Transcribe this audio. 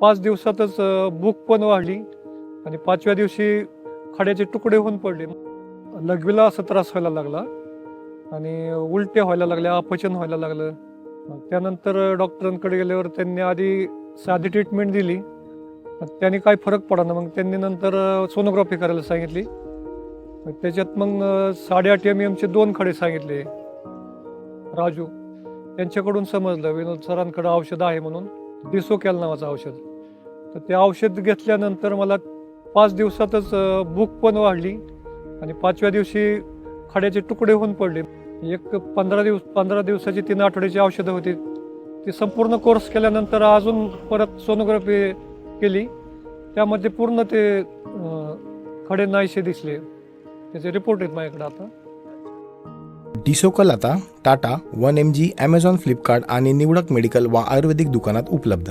पाच दिवसातच भूक पण वाढली आणि पाचव्या दिवशी खड्याचे तुकडे होऊन पडले. लघवीला असा त्रास व्हायला लागला आणि उलट्या व्हायला लागल्या अपचन व्हायला लागलं. त्यानंतर डॉक्टरांकडे गेल्यावर त्यांनी आधी साधी ट्रीटमेंट दिली. त्यांनी काही फरक पडा मग त्यांनी नंतर सोनोग्राफी करायला सांगितली. मग त्याच्यात मग साडेआठ एम एमचे दोन खडे सांगितले. राजू त्यांच्याकडून समजलं विनोद सरांकडे औषध आहे म्हणून. डिसोकॅल नावाचं औषध. तर ते औषध घेतल्यानंतर मला पाच दिवसातच भूक पण वाढली आणि पाचव्या दिवशी खड्याचे तुकडे होऊन पडले. एक पंधरा दिवस पंधरा दिवसाची तीन आठवड्याची औषधं होती. ती संपूर्ण कोर्स केल्यानंतर अजून परत सोनोग्राफी केली. त्यामध्ये पूर्ण ते खडे नाहीसे दिसले. त्याचे रिपोर्ट आहेत माझ्याकडे आता. डिसोकल आता Tata one M G Amazon Flipkart आणि निवडक मेडिकल वा आयुर्वेदिक दुकानात उपलब्ध.